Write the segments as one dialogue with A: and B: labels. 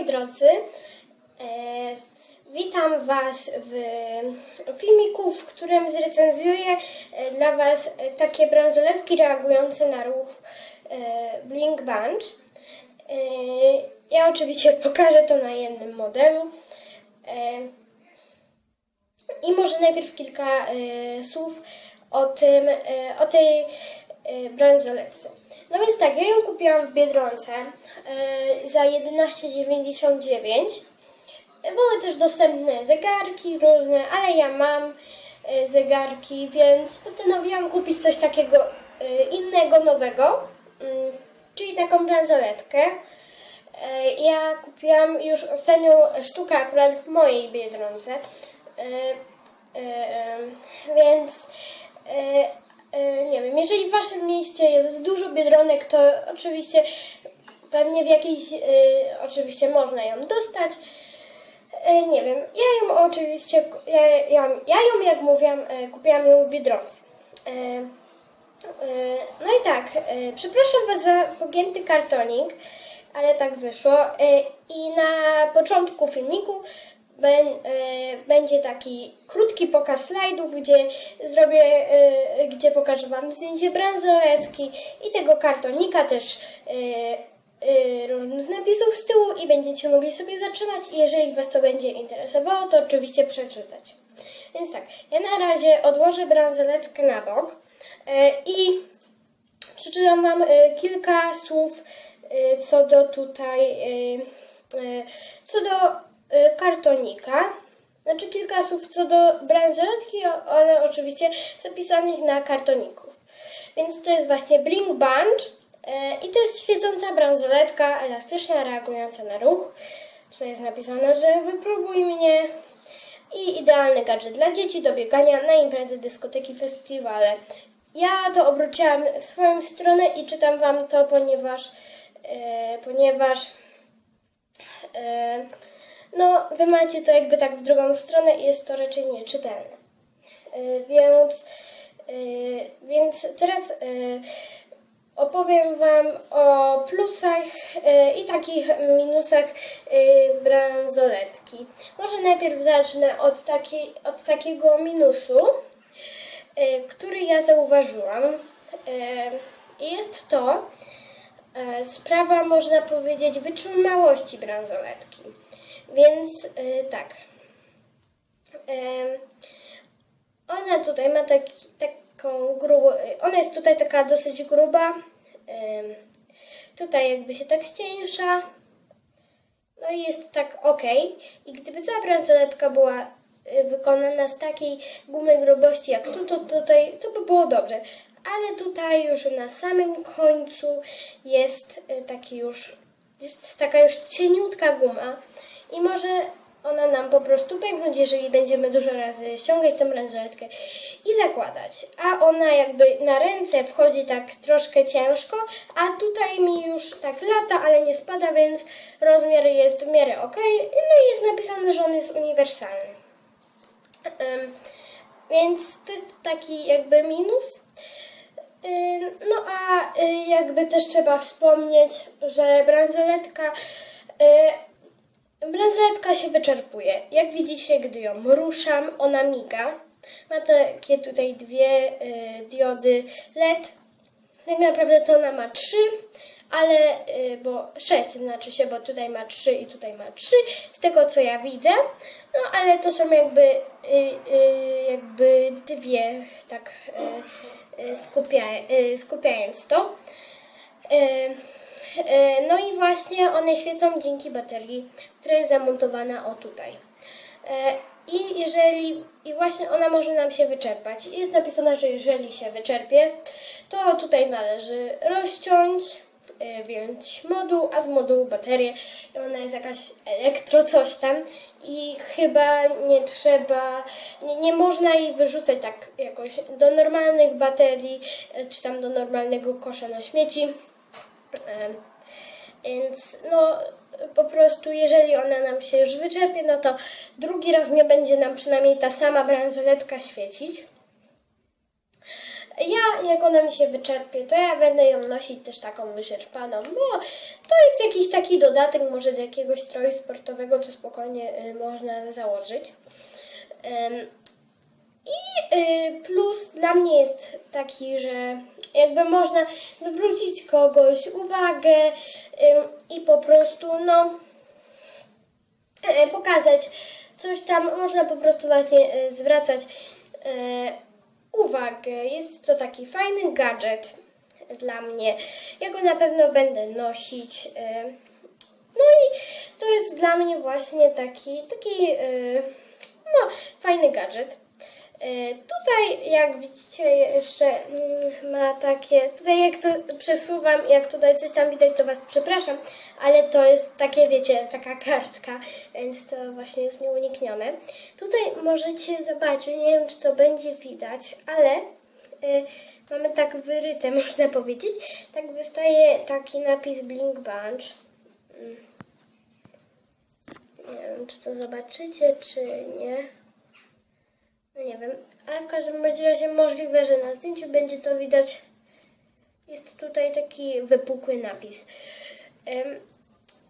A: moi drodzy. E, witam Was w filmiku, w którym zrecenzuję e, dla Was takie bransoletki reagujące na ruch e, Blink Bunch. E, ja oczywiście pokażę to na jednym modelu. E, i może najpierw kilka e, słów o tym, e, o tej e, bransoletce. No więc tak, ja ją kupiłam w Biedronce e, za 11,99. Były też dostępne zegarki różne, ale ja mam e, zegarki, więc postanowiłam kupić coś takiego e, innego, nowego, mm, czyli taką bransoletkę. E, Ja kupiłam już ostatnią sztukę akurat w mojej Biedronce. E, e, Więc e, nie wiem, jeżeli w waszym mieście jest dużo biedronek, to oczywiście pewnie w jakiejś, e, oczywiście można ją dostać. E, Nie wiem, ja ją oczywiście, ja, ja, ja ją jak mówiłam, e, kupiłam ją w Biedronce. E, e, No i tak, e, przepraszam Was za pogięty kartonik, ale tak wyszło. E, I na początku filmiku e, będzie taki krótki pokaz slajdów, gdzie zrobię, e, gdzie pokażę Wam zdjęcie bransoletki i tego kartonika też e, e, różnych napisów z tyłu i będziecie mogli sobie zatrzymać i jeżeli Was to będzie interesowało, to oczywiście przeczytać. Więc tak, ja na razie odłożę bransoletkę na bok e, i przeczytam Wam e, kilka słów e, co do tutaj, e, e, co do e, kartonika. Znaczy kilka słów co do bransoletki, ale oczywiście zapisanych na kartoniku. Więc to jest właśnie Blink Bunch e, i to jest świecąca bransoletka elastyczna, reagująca na ruch. Tutaj jest napisane, że wypróbuj mnie i idealny gadżet dla dzieci do biegania na imprezy, dyskoteki, festiwale. Ja to obróciłam w swoją stronę i czytam Wam to, ponieważ, e, ponieważ e, no, Wy macie to jakby tak w drugą stronę i jest to raczej nieczytelne. E, więc, e, więc teraz e, opowiem Wam o plusach i takich minusach bransoletki. Może najpierw zacznę od, takiej, od takiego minusu, który ja zauważyłam. I Jest to sprawa, można powiedzieć, wytrzymałości bransoletki. Więc e, tak. E, ona tutaj ma taki, taką grubą, ona jest tutaj taka dosyć gruba. Em, Tutaj jakby się tak ścieńsza. No i jest tak ok. I gdyby cała bransoletka była y, wykonana z takiej gumy grubości jak tu, to tutaj, to by było dobrze. Ale tutaj już na samym końcu jest y, taki już, jest taka już cieniutka guma i może ona nam po prostu pęknąć, jeżeli będziemy dużo razy ściągać tą bransoletkę i zakładać. A ona jakby na ręce wchodzi tak troszkę ciężko, a tutaj mi już tak lata, ale nie spada, więc rozmiar jest w miarę ok. No i jest napisane, że on jest uniwersalny. Em, więc to jest taki jakby minus. No a y, jakby też trzeba wspomnieć, że bransoletka y, Bransoletka się wyczerpuje. Jak widzicie, gdy ją ruszam, ona miga. Ma takie tutaj dwie y, diody LED. Tak naprawdę to ona ma trzy, ale, y, bo sześć znaczy się, bo tutaj ma trzy i tutaj ma trzy, z tego co ja widzę. No ale to są jakby, y, y, jakby dwie, tak y, y, skupia, y, skupiając to. Y, No i właśnie one świecą dzięki baterii, która jest zamontowana o tutaj. E, I jeżeli, i właśnie ona może nam się wyczerpać. Jest napisane, że jeżeli się wyczerpie, to tutaj należy rozciąć, e, wyjąć moduł, a z modułu baterię. I ona jest jakaś elektro coś tam i chyba nie trzeba, nie, nie można jej wyrzucać tak jakoś do normalnych baterii, e, czy tam do normalnego kosza na śmieci. Więc no po prostu jeżeli ona nam się już wyczerpie, no to drugi raz nie będzie nam przynajmniej ta sama bransoletka świecić. Ja, jak ona mi się wyczerpie, to ja będę ją nosić też taką wyczerpaną, bo to jest jakiś taki dodatek może do jakiegoś stroju sportowego, to spokojnie y, można założyć. I y, plus dla mnie jest taki, że jakby można zwrócić kogoś uwagę ym, i po prostu, no, e, pokazać coś tam, można po prostu właśnie e, zwracać e, uwagę. Jest to taki fajny gadżet dla mnie. Ja go na pewno będę nosić. e, No i to jest dla mnie właśnie taki, taki e, no, fajny gadżet. E, Tutaj, jak widzicie, jeszcze mm, ma takie. Tutaj, jak to przesuwam, jak tutaj coś tam widać, to Was przepraszam, ale to jest takie, wiecie, taka kartka, więc to właśnie jest nieuniknione. Tutaj możecie zobaczyć, nie wiem, czy to będzie widać, ale e, mamy tak wyryte, można powiedzieć. Tak wystaje taki napis Blink Bunch. Mm. Nie wiem, czy to zobaczycie, czy nie. No nie wiem, ale w każdym razie możliwe, że na zdjęciu będzie to widać. Jest tutaj taki wypukły napis.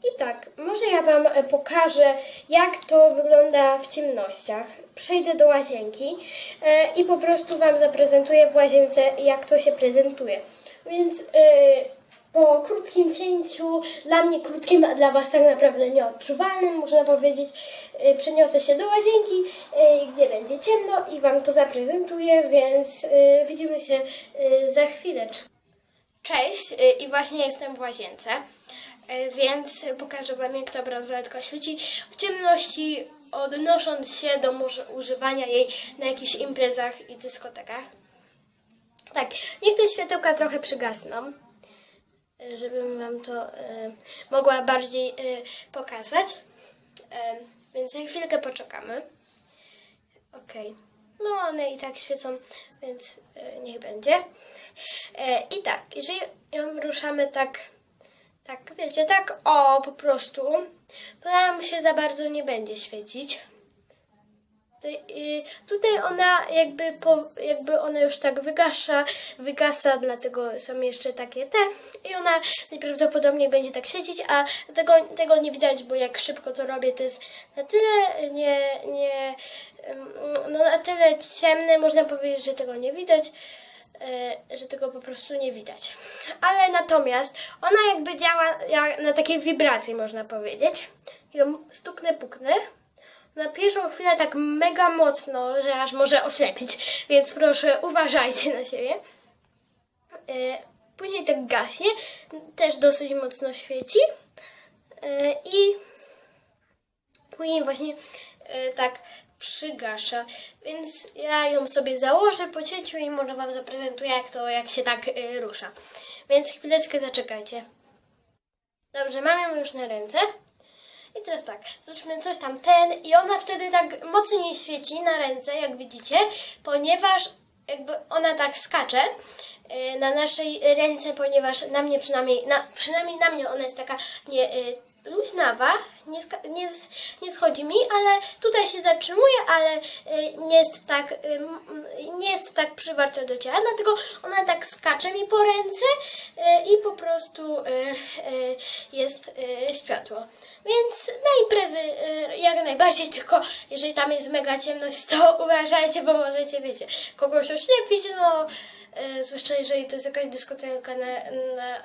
A: I tak, może ja Wam e, pokażę, jak to wygląda w ciemnościach. Przejdę do łazienki e, i po prostu Wam zaprezentuję w łazience, jak to się prezentuje. Więc e, po krótkim cięciu, dla mnie krótkim, a dla Was tak naprawdę nieodczuwalnym, można powiedzieć, y, przeniosę się do łazienki, y, gdzie będzie ciemno i Wam to zaprezentuję, więc y, widzimy się za chwileczkę. Cześć, i właśnie jestem w łazience, więc pokażę Wam, jak ta bransoletka świeci w ciemności, odnosząc się do może używania jej na jakichś imprezach i dyskotekach. Tak, niech te światełka trochę przygasną żebym Wam to e, mogła bardziej e, pokazać. E, więc chwilkę poczekamy. Okej. No one i tak świecą, więc niech będzie. I tak, jeżeli ją ruszamy tak, tak, wiecie, tak o, po prostu, to nam się za bardzo nie będzie świecić. Tutaj, y, Tutaj ona jakby, po, jakby ona już tak wygasza, wygasa, dlatego są jeszcze takie te i ona najprawdopodobniej będzie tak świecić, a tego, tego nie widać, bo jak szybko to robię, to jest na tyle nie, nie ym, no na tyle ciemne, można powiedzieć, że tego nie widać, y, że tego po prostu nie widać. Ale natomiast ona jakby działa na takiej wibracji, można powiedzieć. Ją stuknę, puknę na pierwszą chwilę tak mega mocno, że aż może oślepić, więc proszę uważajcie na siebie. E, Później tak gaśnie, też dosyć mocno świeci E, i później właśnie e, tak przygasza, więc ja ją sobie założę po cięciu i może Wam zaprezentuję jak to, jak się tak rusza. Więc chwileczkę zaczekajcie. Dobrze, mam ją już na ręce. I teraz tak, zobaczmy coś tam ten i ona wtedy tak mocniej świeci na ręce, jak widzicie, ponieważ jakby ona tak skacze e, na naszej ręce, ponieważ na mnie przynajmniej, na, przynajmniej na mnie ona jest taka nie, e, luźnawa, nie, nie, nie schodzi mi, ale tutaj się zatrzymuje, ale e, nie jest tak, m- nie jest tak przywarta do ciała, dlatego ona tak skacze mi po ręce e, i po prostu jest światło. Więc na imprezy jak najbardziej, tylko jeżeli tam jest mega ciemność, to uważajcie, bo możecie, wiecie, kogoś oślepić, no zwłaszcza jeżeli to jest jakaś dyskoteka na, na,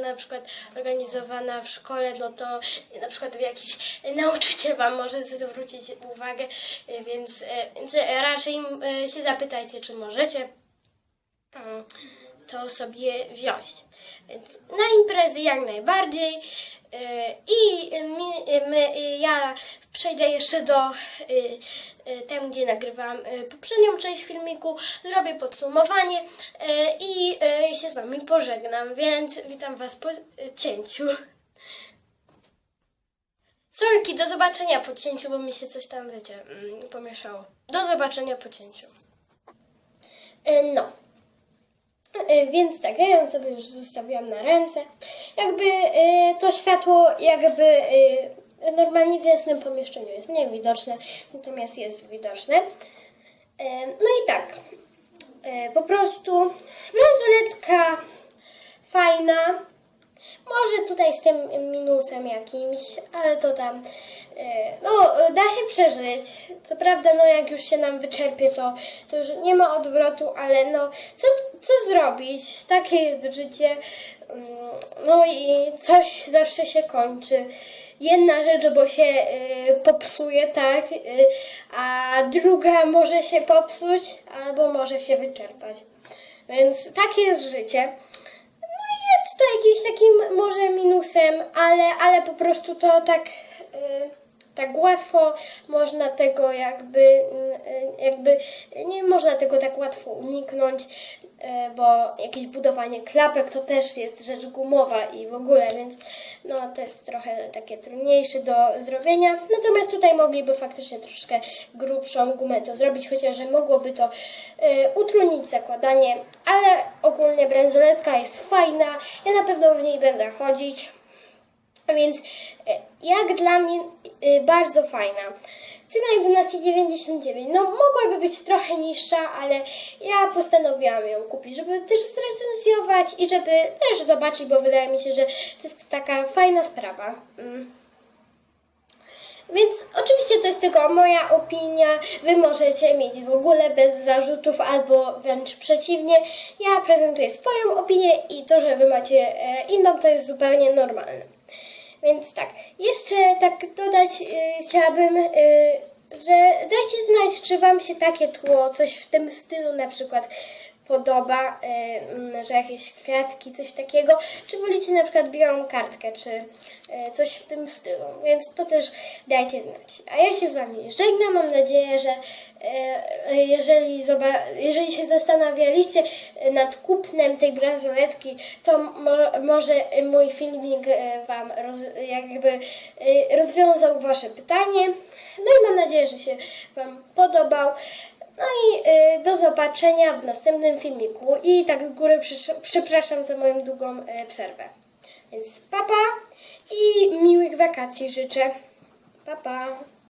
A: na przykład organizowana w szkole, no to na przykład jakiś nauczyciel Wam może zwrócić uwagę, e, więc, e, więc raczej e, się zapytajcie, czy możecie mm, to sobie wziąć. Więc na imprezy jak najbardziej. I my, my, ja przejdę jeszcze do yy, yy, tam, gdzie nagrywam yy, poprzednią część filmiku, zrobię podsumowanie i się z Wami pożegnam, więc witam Was po cięciu. Sorki, do zobaczenia po cięciu, bo mi się coś tam, wiecie, mm, pomieszało. Do zobaczenia po cięciu. No. E, Więc tak, ja ją sobie już zostawiłam na ręce. Jakby e, to światło jakby e, normalnie w jasnym pomieszczeniu jest mniej widoczne, natomiast jest widoczne. No i tak, po prostu bransoletka fajna. Może tutaj z tym minusem jakimś, ale to tam, e, no da się przeżyć. Co prawda, no jak już się nam wyczerpie, to, to już nie ma odwrotu, ale no co, co zrobić? Takie jest życie. Mm, No i coś zawsze się kończy. Jedna rzecz, bo się y, popsuje, tak, y, a druga może się popsuć, albo może się wyczerpać. Więc takie jest życie. To jakimś takim może minusem, ale, ale po prostu to tak, y, tak łatwo można tego jakby, y, jakby nie można tego tak łatwo uniknąć, y, bo jakieś budowanie klapek to też jest rzecz gumowa i w ogóle, więc no to jest trochę takie trudniejsze do zrobienia. Natomiast tutaj mogliby faktycznie troszkę grubszą gumę to zrobić, chociaż mogłoby to y, utrudnić zakładanie, ale ogólnie bransoletka jest fajna, ja na pewno w niej będę chodzić. Więc e, jak dla mnie e, bardzo fajna. Cena 11,99. No mogłaby być trochę niższa, ale ja postanowiłam ją kupić, żeby też zrecenzjować i żeby też zobaczyć, bo wydaje mi się, że to jest taka fajna sprawa. Mm. Więc oczywiście to jest tylko moja opinia. Wy możecie mieć w ogóle bez zarzutów albo wręcz przeciwnie. Ja prezentuję swoją opinię i to, że wy macie e, inną, to jest zupełnie normalne. Więc tak, jeszcze tak dodać y, chciałabym, y, że dajcie znać, czy Wam się takie tło, coś w tym stylu na przykład podoba, y, że jakieś kwiatki, coś takiego, czy wolicie na przykład białą kartkę, czy y, coś w tym stylu, więc to też dajcie znać. A ja się z Wami żegnam, mam nadzieję, że y, jeżeli, jeżeli się zastanawialiście nad kupnem tej bransoletki, to mo- może mój filmik Wam roz, jakby rozwiązał Wasze pytanie. No i mam nadzieję, że się Wam podobał. No i y, do zobaczenia w następnym filmiku. I tak góry przy, przepraszam za moją długą y, przerwę. Więc papa pa, i miłych wakacji życzę. Pa pa.